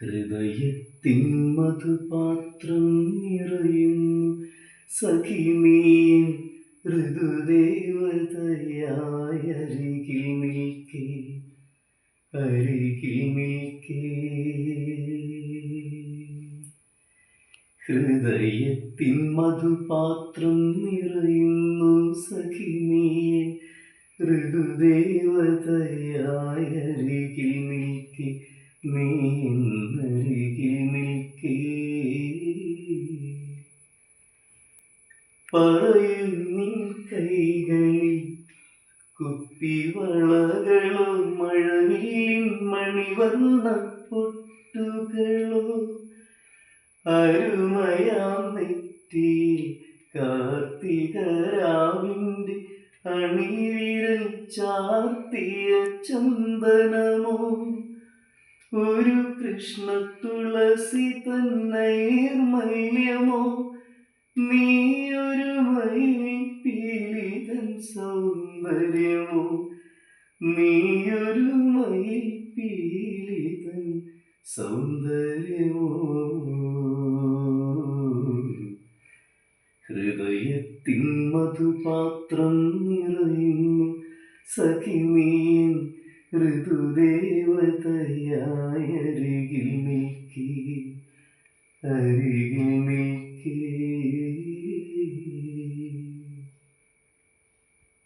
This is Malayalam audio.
ഹൃദയത്തിൻ മധുപാത്രം നിറയുന്നു. സഖിമീൻ ഋതുദേവതയായരികിൽ നിൽക്കേ അരികിൽ നിൽക്കേ. ഹൃദയത്തിൻ മധുപാത്രം നിറയുന്നു. സഖിമീൻ ഋതുദേവതയായ പറയും നീ കൈകളിൽ കുപ്പിവളകളോ മഴവില്ലിൻ മണിവർണ പൊട്ടുകളോ അരുമയാം നെറ്റിയിൽ കാർത്തികരാവിന്റെ അണിവിരൽ ചാർത്തിയ ചന്ദനമോ ഒരു കൃഷ്ണ തുളസി തന്നൈർമല്യമോ സൗന്ദര്യമോ? നീയൊരു മയിൽ പീലിതൻ സൗന്ദര്യമോ? ഹൃദയത്തിൻ മധുപാത്രം നിറയുന്നു സഖിനീൻ ഋതുദേവതയായരികിൽ നിൽക്കി അരികിൽ നിൽക്കേ.